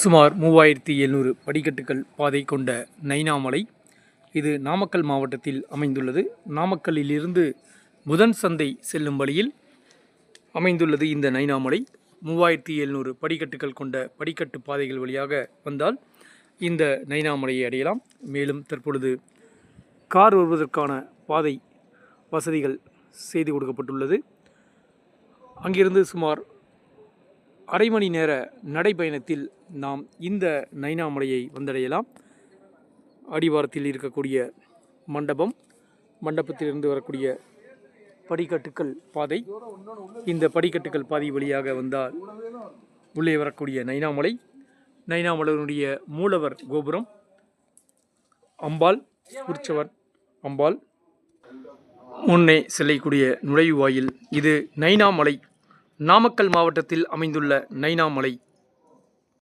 சுமார் மூவாயிரத்தி எழுநூறு படிக்கட்டுகள் பாதை கொண்ட நைனாமலை இது நாமக்கல் மாவட்டத்தில் அமைந்துள்ளது. நாமக்கல்லிலிருந்து புதன் சந்தை செல்லும் வழியில் அமைந்துள்ளது இந்த நைனாமலை. மூவாயிரத்தி எழுநூறு படிக்கட்டுகள் கொண்ட படிக்கட்டு பாதைகள் வழியாக வந்தால் இந்த நைனாமலையை அடையலாம். மேலும் தற்பொழுது கார் வருவதற்கான பாதை வசதிகள் செய்து கொடுக்கப்பட்டுள்ளது. அங்கிருந்து சுமார் அரை மணி நேர நடைப்பயணத்தில் நாம் இந்த நைனாமலையை வந்தடையலாம். அடிவாரத்தில் இருக்கக்கூடிய மண்டபம் மண்டபத்திலிருந்து வரக்கூடிய படிக்கட்டுக்கள் பாதை. இந்த படிக்கட்டுக்கள் பாதை வழியாக வந்தால் உள்ளே வரக்கூடிய நைனாமலை. நைனாமலையினுடைய மூலவர் கோபுரம் அம்பாள் உற்சவர் அம்பாள். முன்னே செல்லக்கூடிய நுழைவாயில் இது நைனாமலை நாமக்கல் மாவட்டத்தில் அமைந்துள்ள நைனாமலை